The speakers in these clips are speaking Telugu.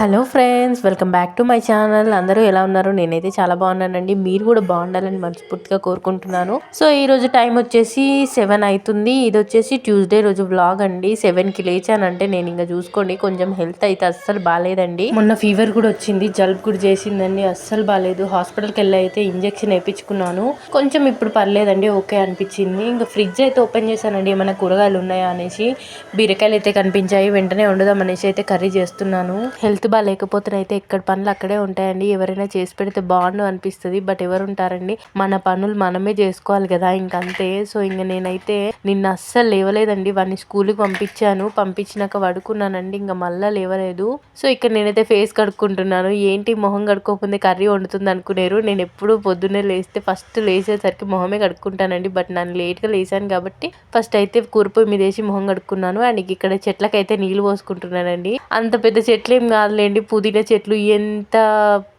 Hello friends welcome back to my channel. అందరూ ఎలా ఉన్నారు? నేనైతే చాలా బాగున్నానండి. మీరు కూడా బాగుండాలని మనస్ఫూర్తిగా కోరుకుంటున్నాను. సో ఈ రోజు టైం వచ్చేసి సెవెన్ అవుతుంది ఇది వచ్చేసి ట్యూస్డే రోజు వ్లాగ్ అండి. సెవెన్కి లేచానంటే నేను ఇంకా చూసుకోండి. కొంచెం హెల్త్ అయితే అస్సలు బాగాలేదండి. మొన్న ఫీవర్ కూడా వచ్చింది. జలుబు కూడా చేసిందండి. అస్సలు బాగాలేదు. హాస్పిటల్కి వెళ్ళి అయితే ఇంజెక్షన్ వేయించుకున్నాను. కొంచెం ఇప్పుడు పర్లేదండి. ఓకే అనిపించింది. ఇంకా ఫ్రిడ్జ్ అయితే ఓపెన్ చేశానండి. ఏమైనా కూరగాయలు ఉన్నాయా అనేసి? బీరకాయలు అయితే కనిపించాయి. వెంటనే వండుదాం అనేసి అయితే కర్రీ చేస్తున్నాను. హెల్త్ బాగాలేకపోతే అయితే ఎక్కడ పనులు అక్కడే ఉంటాయండి. ఎవరైనా చేసి పెడితే బాగుండు అనిపిస్తుంది. బట్ ఎవరు ఉంటారండి మన పనులు మనమే చేసుకోవాలి కదా ఇంకంతే. సో ఇంక నేనైతే నిన్న అస్సలు లేవలేదండి. వాడిని స్కూల్కి పంపించాను. పంపించినాక పడుకున్నానండి. ఇంకా మళ్ళీ లేవలేదు. సో ఇక్కడ నేనైతే ఫేస్ కడుక్కుంటున్నాను. ఏంటి మొహం కడుక్కోకుండా కర్రీ వండుతుంది అనుకునేరు. నేను ఎప్పుడు పొద్దున్నే లేస్తే ఫస్ట్ లేచేసరికి మొహమే కడుక్కుంటానండి. బట్ నన్ను లేట్గా లేచాను కాబట్టి ఫస్ట్ అయితే కురుపు మీద వేసి మొహం కడుక్కున్నాను. అండ్ ఇక్కడ చెట్లకైతే నీళ్ళు పోసుకుంటున్నానండి. అంత పెద్ద చెట్లు ఏం కాదు. లేండి పుదీనా చెట్లు ఎంత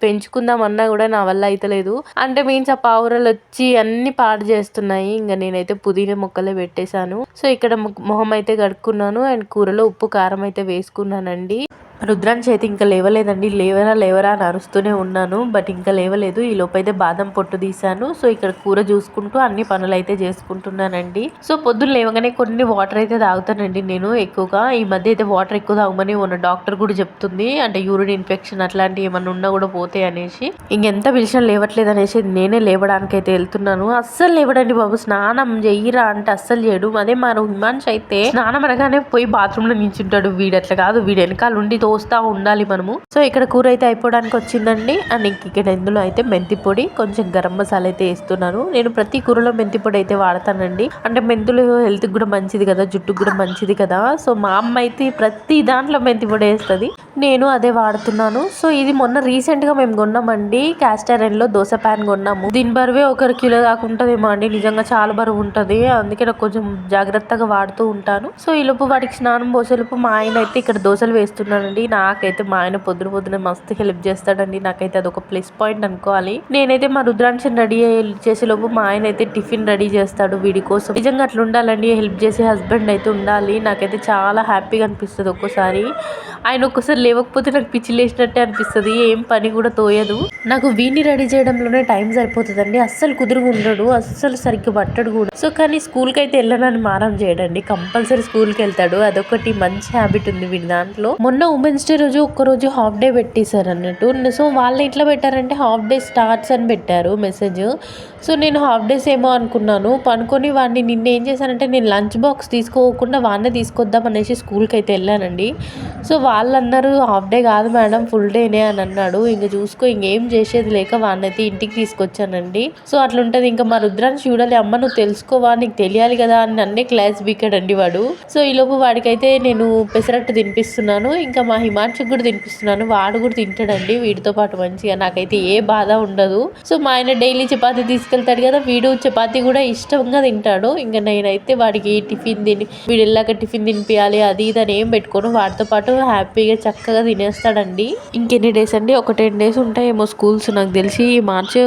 పెంచుకుందామన్నా కూడా నా వల్ల అయితలేదు అంటే మీన్స్ ఆ పావురాలు వచ్చి అన్ని పాడు చేస్తున్నాయి. ఇంకా నేనైతే పుదీనా మొక్కలే పెట్టేశాను. సో ఇక్కడ మొహం అయితే కడుక్కున్నాను. అండ్ కూరలో ఉప్పు కారం అయితే వేసుకున్నానండి. రుద్రాంశ అయితే ఇంకా లేవలేదండి. లేవరా లేవరా అని అరుస్తూనే ఉన్నాను. బట్ ఇంకా లేవలేదు. ఈ లోపైతే బాదం పొట్టు తీశాను. సో ఇక్కడ కూర చూసుకుంటూ అన్ని పనులు అయితే చేసుకుంటున్నానండి. సో పొద్దున్న లేవగానే కొన్ని వాటర్ అయితే తాగుతానండి నేను ఎక్కువగా. ఈ మధ్య అయితే వాటర్ ఎక్కువ తాగమని ఉన్న డాక్టర్ కూడా చెప్తుంది. అంటే యూరిన్ ఇన్ఫెక్షన్ అట్లాంటివి ఏమన్నా ఉన్నా కూడా పోతాయి అనేసి. ఇంకెంత పిలిచినా లేవట్లేదు అనేసి నేనే లేవడానికి అయితే వెళ్తున్నాను. అస్సలు లేవడండి బాబు. స్నానం చెయ్యిరా అంటే అస్సలు చేయడు. అదే మన హిమాంష్ అయితే స్నానం అనగానే పోయి బాత్రూమ్లో నించుంటాడు. వీడు అట్లా కాదు. వీడు వెనకాల ఉండి తో తోస్తూ ఉండాలి మనము. సో ఇక్కడ కూర అయితే అయిపోవడానికి వచ్చిందండి. అండ్ ఇక్కడ ఇందులో అయితే మెంతి పొడి కొంచెం గరం మసాలా అయితే వేస్తున్నాను. నేను ప్రతి కూరలో మెంతి పొడి అయితే వాడతానండి. అంటే మెంతులు హెల్త్ కూడా మంచిది కదా జుట్టుకు కూడా మంచిది కదా. సో మా అమ్మ అయితే ప్రతి దాంట్లో మెంతి పొడి వేస్తుంది. నేను అదే వాడుతున్నాను. సో ఇది మొన్న రీసెంట్గా మేము కొన్నామండి. క్యాస్టర్లో దోశ ప్యాన్ కొన్నాము. దీని బరువే ఒక కిలో దాకా ఉంటదేమో అండి. నిజంగా చాలా బరువు ఉంటది. అందుకే నాకు కొంచెం జాగ్రత్తగా వాడుతూ ఉంటాను. సో ఈ లోపు వాటికి స్నానం పోసేలోపు మా ఆయన అయితే ఇక్కడ దోశలు వేస్తున్నానండి. అండి. నాకైతే మా ఆయన పొద్దున పొద్దున మస్తు హెల్ప్ చేస్తాడండి. నాకైతే అదొక ప్లస్ పాయింట్ అనుకోవాలి. నేనైతే మా రుద్రాంశం రెడీ చేసే లోపు మా ఆయన అయితే టిఫిన్ రెడీ చేస్తాడు వీడి కోసం. నిజంగా అట్లా ఉండాలండి హెల్ప్ చేసే హస్బెండ్ అయితే ఉండాలి. నాకైతే చాలా హ్యాపీగా అనిపిస్తుంది ఒక్కోసారి. ఆయన ఒక్కసారి లేవకపోతే నాకు పిచ్చి లేచినట్టే అనిపిస్తుంది. ఏం పని కూడా తోయదు. నాకు వీడిని రెడీ చేయడంలోనే టైం సరిపోతుందండి. అస్సలు కుదురు ఉండడు. అస్సలు సరిగ్గా పట్టడు కూడా. సో కానీ స్కూల్కి అయితే వెళ్ళనని మారం చేయడండి. కంపల్సరీ స్కూల్కి వెళ్తాడు. అదొకటి మంచి హ్యాబిట్ ఉంది వీడి దాంట్లో. మొన్న ఉమెన్స్ డే రోజు ఒక్కరోజు హాఫ్ డే పెట్టేశారు అన్నట్టు. సో వాళ్ళు ఎట్లా పెట్టారంటే హాఫ్ డే స్టార్ట్స్ అని పెట్టారు మెసేజ్. సో నేను హాఫ్ డేస్ ఏమో అనుకున్నాను. పనుకొని వాడిని నిన్న ఏం చేశానంటే నేను లంచ్ బాక్స్ తీసుకోకుండా వాడినే తీసుకొద్దాం అనేసి స్కూల్కి అయితే వెళ్ళానండి. సో వాళ్ళు అన్నారు హాఫ్ డే కాదు మేడం ఫుల్ డేనే అని అన్నాడు. ఇంక చూసుకో ఇంకేం చేసేది లేక వాడినైతే ఇంటికి తీసుకొచ్చానండి. సో అట్లుంటది. ఇంకా మా రుద్రాన్ని చూడాలి. అమ్మ నువ్వు తెలుసుకోవా? నీకు తెలియాలి కదా అని నన్నే క్లాస్ బీకాడండి వాడు. సో ఈలోపు వాడికైతే నేను పెసరట్టు తినిపిస్తున్నాను. ఇంకా మా హిమాంశుకి కూడా తినిపిస్తున్నాను. వాడు కూడా తింటాడండి. వీడితో పాటు మంచిగా నాకైతే ఏ బాధ ఉండదు. సో మా ఆయన డైలీ చపాతీ తీసుకెళ్తాడు కదా వీడు చపాతీ కూడా ఇష్టంగా తింటాడు. ఇంకా నేనైతే వాడికి టిఫిన్ తిని వీడు వెళ్ళాక టిఫిన్ తినిపించాలి అది ఇది అని ఏం పెట్టుకోను. వాడితో పాటు హ్యాపీగా చక్కగా తినేస్తాడండి. ఇంకెన్ని డేస్ అండి? ఒక టెన్ డేస్ ఉంటాయేమో స్కూల్స్ నాకు తెలిసి. మార్చ్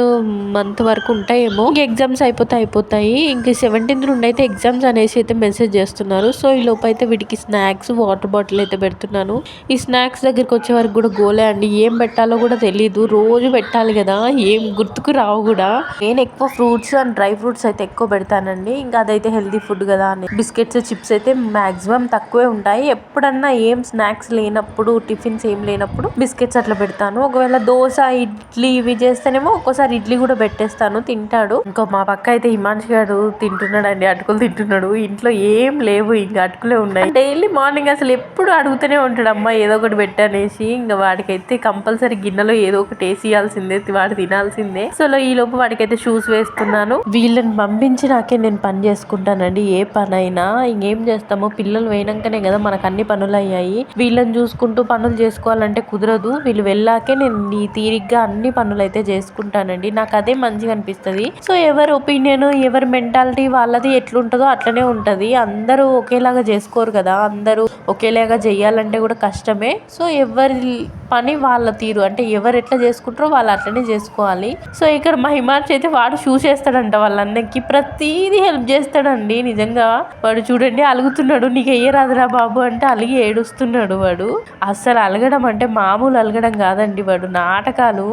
మంత్ వరకు ఉంటాయేమో. ఇంక ఎగ్జామ్స్ అయిపోతే అయిపోతాయి. ఇంక సెవెంటీన్త్ నుండి అయితే ఎగ్జామ్స్ అనేసి అయితే మెసేజ్ చేస్తున్నారు. సో ఈ లోపు అయితే వీటికి స్నాక్స్ వాటర్ బాటిల్ అయితే పెడుతున్నాను. ఈ స్నాక్స్ దగ్గరికి వచ్చే వరకు కూడా గోలే అండి. ఏం పెట్టాలో కూడా తెలియదు రోజు పెట్టాలి కదా. ఏం గుర్తుకు రావు కూడా. నేను ఎక్కువ ఫ్రూట్స్ అండ్ డ్రై ఫ్రూట్స్ అయితే ఎక్కువ పెడతానండి. ఇంకా అదైతే హెల్తీ ఫుడ్ కదా అని. బిస్కెట్స్ చిప్స్ అయితే మాక్సిమం తక్కువే ఉంటాయి. ఎప్పుడన్నా ఏం స్నాక్స్ లేనప్పుడు టిఫిన్స్ ఏం లేనప్పుడు బిస్కెట్స్ అట్లా పెడతాను. ఒకవేళ దోశ ఇడ్లీ ఇవి చేస్తేనేమో ఒక్కోసారి ఇడ్లీ కూడా పెట్టేస్తాను తింటాడు. ఇంకో మా పక్క అయితే హిమాన్షి గారు తింటున్నాడు అండి అటుకులు తింటున్నాడు. ఇంట్లో ఏం లేవు ఇంకా అటుకులే ఉన్నాయి. డైలీ మార్నింగ్ అసలు ఎప్పుడు అడుగుతూనే ఉంటాడు అమ్మ ఏదో ఒకటి పెట్టనేసి. ఇంకా వాడికైతే కంపల్సరీ గిన్నెలో ఏదో ఒకటి వేసి వాడు తినాల్సిందే. సో ఈ లోపు వాడికైతే షూస్ వేస్తున్నాను. వీళ్ళని పంపించి నాకే నేను పని చేసుకుంటానండి ఏ పని అయినా ఇంకేం చేస్తామో పిల్లలు పోయినాకనే కదా మనకు అన్ని పనులు అయ్యాయి. వీళ్ళని చూసుకుంటూ పనులు చేసుకోవాలంటే కుదరదు. వీళ్ళు వెళ్ళాకే నేను నీ తీరిగ్గా అన్ని పనులు అయితే చేసుకుంటానండి. నాకు అదే మంచిగా అనిపిస్తుంది. సో ఎవరి ఒపీనియన్ ఎవరి మెంటాలిటీ వాళ్ళది ఎట్లుంటుందో అట్లనే ఉంటుంది. అందరూ ఒకేలాగా చేసుకోరు కదా. అందరూ ఒకేలాగా చేయాలంటే కూడా కష్టమే. సో ఎవరి పని వాళ్ళ తీరు. అంటే ఎవరు ఎట్లా చేసుకుంటారో వాళ్ళు అట్లనే చేసుకోవాలి. సో ఇక్కడ మా హిమార్చి అయితే వాడు చూసేస్తాడంట వాళ్ళందరికి. ప్రతిదీ హెల్ప్ చేస్తాడండి. నిజంగా వాడు చూడండి అలుగుతున్నాడు. నీకు ఎయ్యరాదురా బాబు అంటే అలిగి ఏడుస్తున్నాడు వాడు. అస్సలు అలగడం అంటే మామూలు అలగడం కాదండి వాడు. నాటకాలు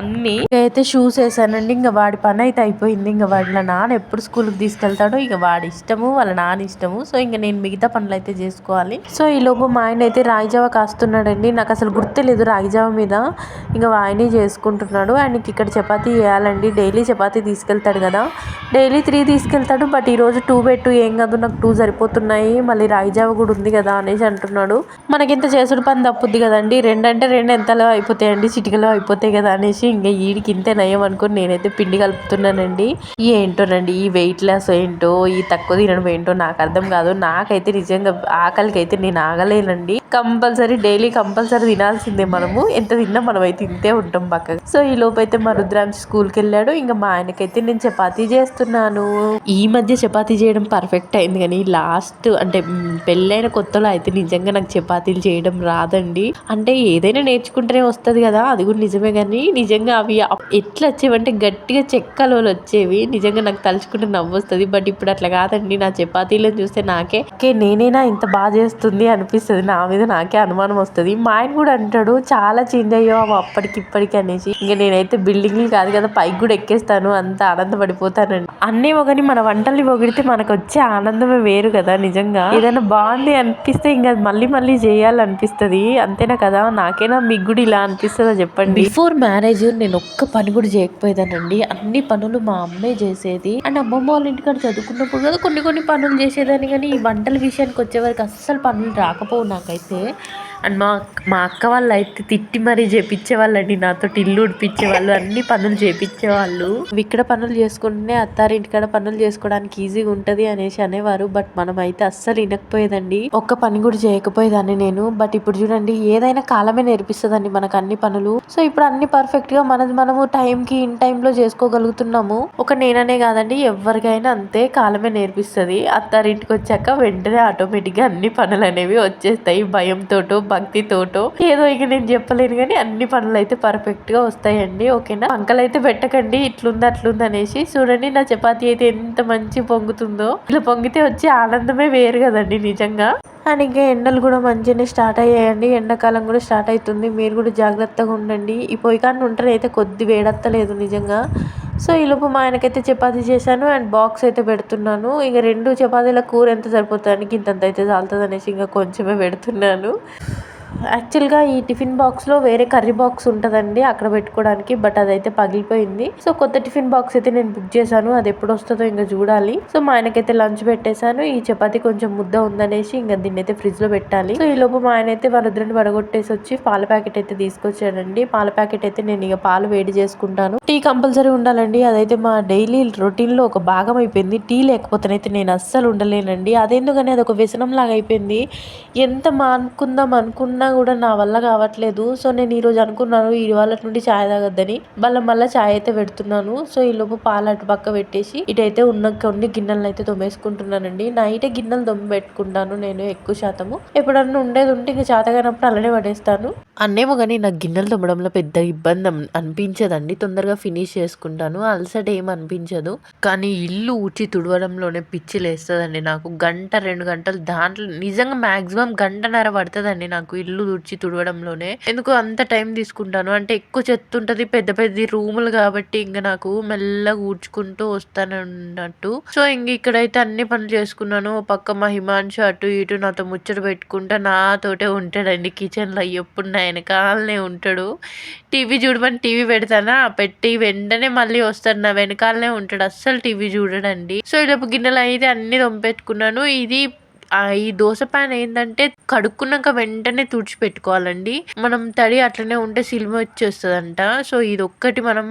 అన్నీ అయితే షూస్ వేసానండి. ఇంకా వాడి పని అయితే అయిపోయింది. ఇంకా వాళ్ళ నాన్న ఎప్పుడు స్కూల్కి తీసుకెళ్తాడో ఇంకా వాడి ఇష్టము వాళ్ళ నాన్న ఇష్టము. సో ఇంకా నేను మిగతా పనులు అయితే చేసుకోవాలి. సో ఈ లోపు మా ఆయన అయితే రాగిజావ కాస్తున్నాడండి. నాకు అసలు గుర్తులేదు రాగిజావ మీద. ఇంకా ఆయనే చేసుకుంటున్నాడు. ఆయనకి ఇక్కడ చపాతీ చేయాలండి. డైలీ చపాతీ తీసుకెళ్తాడు కదా. డైలీ త్రీ తీసుకెళ్తాడు. బట్ ఈరోజు టూ పెట్టు ఏం కాదు. నాకు టూ సరిపోతున్నాయి. మళ్ళీ రాగిజావ కూడా ఉంది కదా అనేసి అంటున్నాడు. మనకి మనకింత చేసుడు పని తప్పుద్ది కదండి. రెండు అంటే రెండు ఎంతలో అయిపోతాయండి? చిటికలో అయిపోతాయి కదా అనేసి ఇంకా వీడికి ఇంతే నయం అనుకుని నేనైతే పిండి కలుపుతున్నానండి. ఏంటోనండి ఈ వెయిట్ లాస్ ఏంటో ఈ తక్కువ తినడం ఏంటో నాకు అర్థం కాదు. నాకైతే నిజంగా ఆకలికి అయితే నేను ఆగలేనండి. కంపల్సరీ డైలీ కంపల్సరీ తినాల్సిందే మనము. ఎంత తిన్నా మనం అయితే ఇంతే ఉంటాం పక్కగా. సో ఈ లోపు అయితే మా రుద్రాంశ్ స్కూల్కి వెళ్ళాడు. ఇంకా మా ఆయనకైతే నేను చపాతీ చేస్తున్నాను. ఈ మధ్య చపాతీ చేయడం పర్ఫెక్ట్ అయింది కానీ లాస్ట్ అంటే పెళ్ళైన కొత్తలో అయితే నిజంగా నాకు చపాతీలు చేయడం రాదండి. అంటే ఏదైనా నేర్చుకుంటేనే వస్తుంది కదా అది కూడా నిజమే కానీ నిజంగా అవి ఎట్లా ఎట్లా వచ్చేవంటే గట్టిగా చెక్కలు వచ్చేవి. నిజంగా నాకు తలుచుకుంటే నవ్వొస్తుంది. బట్ ఇప్పుడు అట్లా కాదండి. నా చపాతీలను చూస్తే నాకే "ఓకే, నేనేనా ఇంత బాగా చేస్తుంది? అనిపిస్తుంది. నా మీద నాకే అనుమానం వస్తుంది. మా ఆయన కూడా అంటాడు చాలా చేంజ్ అయ్యో అవి అప్పటికి ఇప్పటికి అనేసి. ఇంకా నేనైతే బిల్డింగ్లు కాదు కదా పైకి కూడా ఎక్కేస్తాను. అంత ఆనందపడిపోతానండి. అన్నేమో కానీ మన వంటల్ని పొగిడితే మనకు వచ్చే ఆనందమే వేరు కదా నిజంగా. ఏదైనా బాగుంది అనిపిస్తే ఇంకా మళ్ళీ మళ్ళీ చేయాలి. చేయాలనిపిస్తుంది అంతేనా కదా? నాకేనా మీకు కూడా ఇలా అనిపిస్తుందో చెప్పండి? బిఫోర్ మ్యారేజ్ నేను ఒక్క పని కూడా చేయకపోయేదానండి. అన్ని పనులు మా అమ్మే చేసేది. అండ్ అమ్మమ్మ వాళ్ళ ఇంటికాడ చదువుకున్నప్పుడు కదా కొన్ని కొన్ని పనులు చేసేదాన్ని. కానీ ఈ వంటల విషయానికి వచ్చేవరకు అస్సలు పనులు రాకపోవు నాకైతే. అండ్ మా మా అక్క వాళ్ళు అయితే తిట్టి మరీ చేపించేవాళ్ళండి. నాతో ఇల్లు ఉడిపించేవాళ్ళు అన్ని పనులు చేపించేవాళ్ళు. ఇక్కడ పనులు చేసుకుంటేనే అత్తారింటికాడ పనులు చేసుకోవడానికి ఈజీగా ఉంటది అనేసి అనేవారు. బట్ మనం అయితే అస్సలు వినకపోయేదండి. ఒక్క పని కూడా చేయకపోయేదాన్ని నేను. బట్ ఇప్పుడు చూడండి ఏదైనా కాలమే నేర్పిస్తుందండి మనకు అన్ని పనులు. సో ఇప్పుడు అన్ని పర్ఫెక్ట్గా మనది మనము టైం కి ఇన్ టైం లో చేసుకోగలుగుతున్నాము. ఒక నేననే కాదండి ఎవరికైనా అంతే కాలమే నేర్పిస్తుంది. అత్తారింటికి వచ్చాక వెంటనే ఆటోమేటిక్గా అన్ని పనులు అనేవి వచ్చేస్తాయి భయంతోటో భక్తితోటో? ఏదో ఇక నేను చెప్పలేను కానీ అన్ని పనులు అయితే పర్ఫెక్ట్గా వస్తాయండి ఓకేనా? అంకలు అయితే పెట్టకండి ఇట్లుంది అట్లుంది అనేసి. చూడండి నా చపాతీ అయితే ఎంత మంచి పొంగుతుందో. ఇలా పొంగితే వచ్చే ఆనందమే వేరు కదండి నిజంగా. అండ్ ఇంకా ఎండలు కూడా మంచిగానే స్టార్ట్ అయ్యాయండి. ఎండాకాలం కూడా స్టార్ట్ అవుతుంది. మీరు కూడా జాగ్రత్తగా ఉండండి. ఈ పొయ్యి కాడ ఉంటారు అయితే కొద్ది వేడత్తలేదు నిజంగా. సో ఈ లోపు మా ఆయనకైతే చపాతి చేశాను అండ్ బాక్స్ అయితే పెడుతున్నాను. ఇక రెండు చపాతీల కూర ఎంత సరిపోతానికి ఇంతంత అయితే చాలుతుంది అనేసి ఇంకా కొంచెమే పెడుతున్నాను. యాక్చువల్గా ఈ టిఫిన్ బాక్స్లో వేరే కర్రీ బాక్స్ ఉంటుందండి అక్కడ పెట్టుకోవడానికి బట్ అదైతే పగిలిపోయింది. సో కొత్త టిఫిన్ బాక్స్ అయితే నేను బుక్ చేశాను అది ఎప్పుడు వస్తుందో ఇంకా చూడాలి. సో మా ఆయనకైతే లంచ్ పెట్టేశాను ఈ చపాతి కొంచెం ముద్ద ఉందనేసి ఇంకా దీన్ని అయితే ఫ్రిడ్జ్లో పెట్టాలి. సో ఈ లోపు మా ఆయన అయితే వాళ్ళిద్దరిని పడగొట్టేసి వచ్చి పాల ప్యాకెట్ అయితే తీసుకొచ్చాడండి. పాల ప్యాకెట్ అయితే నేను ఇక పాలు వేడి చేసుకుంటాను. టీ కంపల్సరీ ఉండాలండి అదైతే మా డైలీ రొటీన్లో ఒక భాగం అయిపోయింది. టీ లేకపోతేనైతే నేను అస్సలు ఉండలేనండి. అదేందుకని అది ఒక వ్యసనం లాగా అయిపోయింది. ఎంత మానుకుందాం అనుకున్నా కూడా నా వల్ల కావట్లేదు. సో నేను ఈ రోజు అనుకున్నాను ఈ వాళ్ళ నుండి చాయ్ తాగద్దని. మళ్ళీ మళ్ళీ చాయ్ అయితే పెడుతున్నాను. సో ఈ లోపు పాలు అటు పక్క పెట్టేసి ఇటైతే ఉన్న కొన్ని గిన్నెలను అయితే తొమ్మేసుకుంటున్నానండి నైటే గిన్నెలు దొమ్మి పెట్టుకుంటాను నేను ఎక్కువ శాతము. ఎప్పుడన్నా ఉండేది ఉంటే ఇంకా చేతగానప్పుడు అలానే పడేస్తాను. అన్నేమో కానీ నాకు గిన్నెలు తొమ్మడంలో పెద్ద ఇబ్బంది అనిపించదండి. తొందరగా ఫినిష్ చేసుకుంటాను. అలసట ఏం అనిపించదు. కానీ ఇల్లు ఊడ్చి తుడవడంలోనే పిచ్చి లేస్తుందండి నాకు. గంట రెండు గంటలు దాంట్లో నిజంగా మ్యాక్సిమం గంటన్నర పడుతుందండి నాకు ఇల్లు. తుడిచి తుడవడంలోనే ఎందుకు అంత టైం తీసుకుంటాను. అంటే ఎక్కువ చెత్త ఉంటుంది పెద్ద పెద్ద రూములు కాబట్టి ఇంకా నాకు మెల్లగా ఊడ్చుకుంటూ వస్తానన్నట్టు. సో ఇంక ఇక్కడైతే అన్ని పనులు చేసుకున్నాను. ఓ పక్క మా హిమాంశు అటు ఇటు నాతో ముచ్చట పెట్టుకుంటా నాతోటే ఉంటాడండి కిచెన్లో. ఎప్పుడు నా వెనకాలనే ఉంటాడు. టీవీ చూడమని టీవీ పెడతానా? పెట్టి వెంటనే మళ్ళీ వస్తాడు. నా వెనకాలనే ఉంటాడు. అస్సలు టీవీ చూడడండి. సో ఇలా గిన్నెలు అయితే అన్ని దొంపెట్టుకున్నాను ఇది ఈ దోశ ప్యాన్ ఏంటంటే కడుక్కున్నాక వెంటనే తుడిచిపెట్టుకోవాలండి మనం తడి అట్లనే ఉంటే సిల్మ వచ్చేస్తుందంట. సో ఇది ఒక్కటి మనం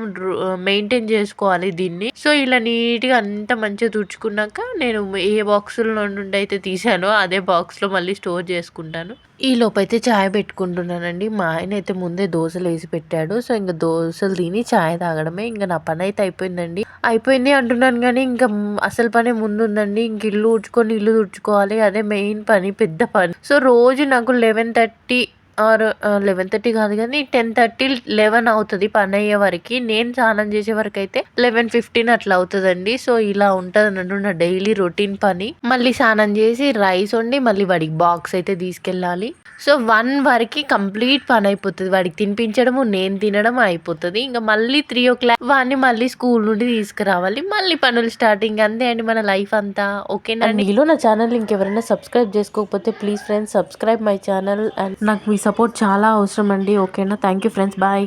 మెయింటైన్ చేసుకోవాలి దీన్ని. సో ఇలా నీట్గా అంత మంచిగా తుడుచుకున్నాక నేను ఏ బాక్సులో నుండి అయితే తీసానో అదే బాక్స్లో మళ్ళీ స్టోర్ చేసుకుంటాను. ఈ లోపైతే చాయ్ పెట్టుకుంటున్నానండి. మా ఆయన అయితే ముందే దోశలు వేసి పెట్టాడు. సో ఇంకా దోశలు తిని చాయ్ తాగడమే. ఇంకా నా పని అయితే అయిపోయిందండి. అయిపోయింది అంటున్నాను కానీ ఇంకా అసలు పని ముందు ఉందండి ఇంక ఇల్లు ఊడ్చుకొని ఇల్లు తుడుచుకోవాలి. అదే మెయిన్ పని పెద్ద పని. సో రోజు నాకు eleven thirty or eleven thirty కాదు కానీ టెన్ థర్టీ లెవెన్ అవుతుంది పని అయ్యే వరకు. నేను స్నానం చేసే వరకు అయితే లెవెన్ ఫిఫ్టీన్ అట్లా అవుతుందండి. సో ఇలా ఉంటుంది అన్నట్టు నా డైలీ రొటీన్ పని. మళ్ళీ స్నానం చేసి రైస్ వండి మళ్ళీ వాడికి బాక్స్ అయితే తీసుకెళ్ళాలి. సో వన్ వరకు కంప్లీట్ పని అయిపోతుంది. వాడికి తినిపించడము నేను తినడం అయిపోతుంది. ఇంకా మళ్ళీ త్రీ ఓ క్లాక్ వాడిని మళ్ళీ స్కూల్ నుండి తీసుకురావాలి. మళ్ళీ పనులు స్టార్టింగ్ అంతే అండి మన లైఫ్ అంతా. ఓకేనా మీలో నా ఛానల్ ఇంకెవరైనా సబ్స్క్రైబ్ చేసుకోకపోతే please friends subscribe my channel and నాకు మీ సపోర్ట్ చాలా అవసరం అండి. ఓకేనా? Thank you friends. బాయ్.